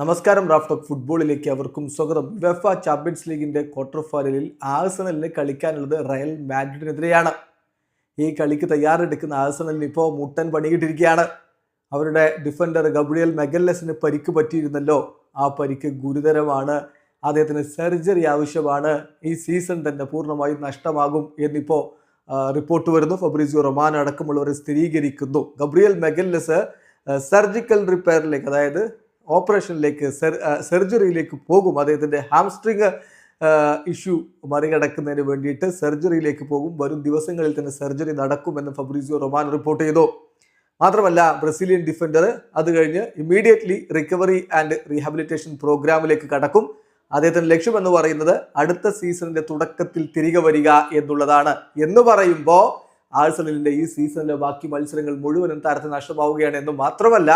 നമസ്കാരം റാഫ്ടോക്ക് ഫുട്ബോളിലേക്ക് അവർക്കും സ്വാഗതം. വെഫ ചാമ്പ്യൻസ് ലീഗിന്റെ ക്വാർട്ടർ ഫൈനലിൽ ആഴ്സണലിന് കളിക്കാനുള്ളത് റയൽ മാഡ്രിഡിനെതിരെയാണ് ഈ കളിക്ക് തയ്യാറെടുക്കുന്ന ആഴ്സണലിന് ഇപ്പോൾ മുട്ടൻ പണിയിട്ടിരിക്കുകയാണ്. അവരുടെ ഡിഫൻഡർ ഗബ്രിയൽ മെഗല്ലസിന് പരിക്ക് പറ്റിയിരുന്നല്ലോ. ആ പരിക്ക് ഗുരുതരമാണ്. അദ്ദേഹത്തിന് സർജറി ആവശ്യമാണ്. ഈ സീസൺ തന്നെ പൂർണമായും നഷ്ടമാകും എന്നിപ്പോൾ റിപ്പോർട്ട് വരുന്നു. ഫബ്രീസിയോ റൊമാൻ അടക്കമുള്ളവർ സ്ഥിരീകരിക്കുന്നു. ഗബ്രിയൽ മെഗല്ലസ് സർജിക്കൽ റിപ്പയറിലേക്ക് അതായത് ഓപ്പറേഷനിലേക്ക് സർജറിയിലേക്ക് പോകും. അദ്ദേഹത്തിന്റെ ഹാംസ്ട്രിങ് ഇഷ്യൂ മറികടക്കുന്നതിന് വേണ്ടിയിട്ട് സർജറിയിലേക്ക് പോകും. വരും ദിവസങ്ങളിൽ തന്നെ സർജറി നടക്കുമെന്ന് ഫബ്രീസിയോ റൊമാൻ റിപ്പോർട്ട് ചെയ്തു. മാത്രമല്ല ബ്രസീലിയൻ ഡിഫൻഡർ അത് കഴിഞ്ഞ് ഇമ്മീഡിയറ്റ്ലി റിക്കവറി ആൻഡ് റീഹാബിലിറ്റേഷൻ പ്രോഗ്രാമിലേക്ക് കടക്കും. അദ്ദേഹത്തിന്റെ ലക്ഷ്യം എന്ന് പറയുന്നത് അടുത്ത സീസണിന്റെ തുടക്കത്തിൽ തിരികെ വരിക എന്നുള്ളതാണ്. എന്ന് പറയുമ്പോൾ ആഴ്സണലിന്റെ ഈ സീസണിലെ ബാക്കി മത്സരങ്ങൾ മുഴുവനും താരത്തിന് നഷ്ടമാവുകയാണ് എന്ന് മാത്രമല്ല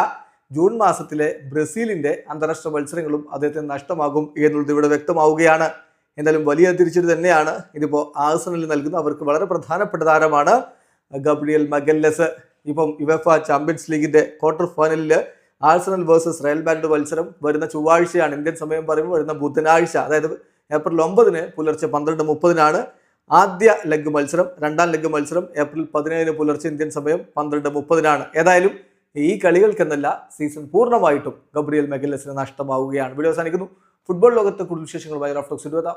ജൂൺ മാസത്തിലെ ബ്രസീലിന്റെ അന്താരാഷ്ട്ര മത്സരങ്ങളും അദ്ദേഹത്തിന് നഷ്ടമാകും എന്നുള്ളത് ഇവിടെ വ്യക്തമാവുകയാണ്. എന്തായാലും വലിയ തിരിച്ചടി തന്നെയാണ് ഇതിപ്പോൾ ആഴ്സണലിൽ നൽകുന്ന അവർക്ക് വളരെ പ്രധാനപ്പെട്ട താരമാണ് ഗബ്രിയൽ മഗല്ലസ്. ഇപ്പം യുവഫ ചാമ്പ്യൻസ് ലീഗിന്റെ ക്വാർട്ടർ ഫൈനലിൽ ആഴ്സണൽ വേഴ്സസ് റയൽ ബാൻഡ് മത്സരം വരുന്ന ചൊവ്വാഴ്ചയാണ്. ഇന്ത്യൻ സമയം പറയുമ്പോൾ വരുന്ന ബുധനാഴ്ച അതായത് ഏപ്രിൽ ഒമ്പതിന് പുലർച്ചെ പന്ത്രണ്ട് മുപ്പതിനാണ് ആദ്യ ലെഗ് മത്സരം രണ്ടാം ലെഗ് മത്സരം ഏപ്രിൽ പതിനേഴിന് പുലർച്ചെ ഇന്ത്യൻ സമയം പന്ത്രണ്ട് മുപ്പതിനാണ്. ഏതായാലും ഈ കളികൾക്കെന്നല്ല സീസൺ പൂർണമായിട്ടും ഗബ്രിയൽ മെഗലസിന് നഷ്ടമാവുകയാണ്. വീഡിയോ അവസാനിക്കുന്നു. ഫുട്ബോൾ ലോകത്തെ കൂടുതൽ വിശേഷങ്ങളുമായി റഫ്ലോക്സ് ഇരുപതാം.